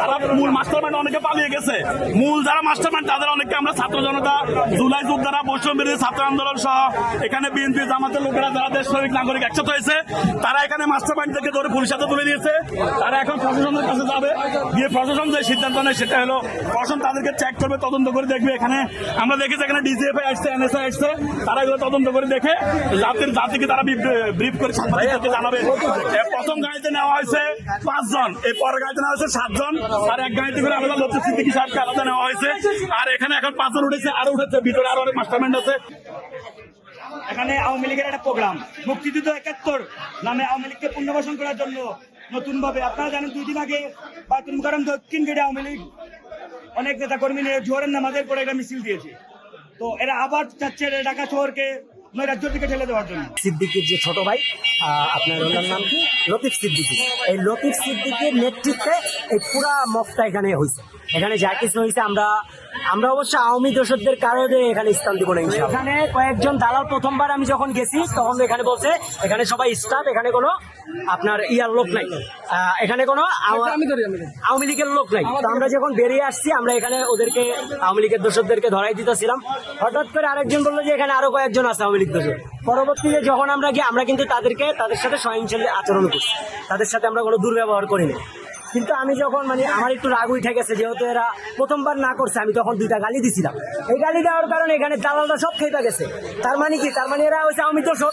যারা মূল মাস্টারমাইন্ড অনেকে পালিয়ে গেছে। মূল যারা মাস্টারমাইন্ড তাদের অনেকে আমরা ছাত্র জনতা, জুলাই যোদ্ধারা বৈষম্য বিরোধী ছাত্র আন্দোলন সহ এখানে বিএনপি জামাতের লোকেরা, যারা দেশ নাগরিক একসাথে হয়েছে, তারা এখানে মাস্টারমাইন্ড থেকে ধরে পুলিশ হাতে তুলে দিয়েছে। তারা প্রশাসনের কাছে যাবে, গিয়ে প্রশাসন যে সিদ্ধান্ত নেয় সেটা হলো, প্রশাসন তাদেরকে চেক করবে, তদন্ত করে দেখবে এখানে। আমরা দেখেছি এখানে ডিজিএফআই আসছে এনএসআই আসছে, তারা এগুলো তদন্ত করে দেখে, জাতির জাতিকে তারা ব্রিফ করে সাংবাদিকদেরকে জানাবে। প্রথম গাড়িতে নেওয়া হয়েছে পাঁচজন, এই পরের গাড়িতে নেওয়া হয়েছে সাতজন, আর এক গাড়িতে করে আলাদা লক্ষ্য সিদ্দিকি সাহেবকে আলাদা নেওয়া হয়েছে। আর এখানে এখন পাঁচজন উঠেছে, আরও উঠেছে, ভিতরে আরও অনেক মাস্টারমেন্ট আছে। এখানে আওয়ামী লীগের একটা প্রোগ্রাম মুক্তিযুদ্ধ একাত্তর নামে আওয়ামী লীগকে পুনর্বাসন করার জন্য। নতুন ভাবে আপনারা জানেন দুই দিন আগে বাতুল মুকারম দক্ষিণ গেটে আওয়ামী লীগ অনেক নেতা কর্মী নিয়ে জোহরের নামাজের পরে একটা মিছিল দিয়েছে। তো এরা আবার চাচ্ছে ঢাকা শহরকে ছোট ভাই আপনার নাম কি? সিদ্দিকি। পুরা এখানে হয়েছে। এখানে আমরা আমরা অবশ্য আওয়ামী দোষকদের কারণে এখানে স্থান দিব না এখানে কয়েকজন দালাল প্রথমবার আমি যখন গেছি তখন এখানে বলছে এখানে সবাই স্টাফ এখানে কোনো আপনার ইয়ার লোক নাই। আহ, এখানে কোনো আওয়ামী লীগের লোক নাই। তো আমরা যখন বেরিয়ে আসছি আমরা এখানে ওদেরকে আওয়ামী লীগের দোষকদেরকে ধরাই দিতেছিলাম। হঠাৎ করে আরেকজন বলল যে এখানে আরও কয়েকজন আছে আওয়ামী লীগ দোষক পরবর্তীতে যখন আমরা গিয়ে আমরা কিন্তু তাদেরকে তাদের সাথে সহিংসল আচরণ করছি। তাদের সাথে আমরা কোনো দুর্ব্যবহার করিনি। কিন্তু আমি যখন মানে আমার একটু রাগ উঠে গেছে, যেহেতু এরা প্রথমবার না করছে, আমি তখন দুইটা গালি দিছিলাম। এই গালি দেওয়ার কারণে এখানে দালালটা সব খেয়ে গেছে। তার মানে কি? তার মানে এরা হয়েছে আমি তো সব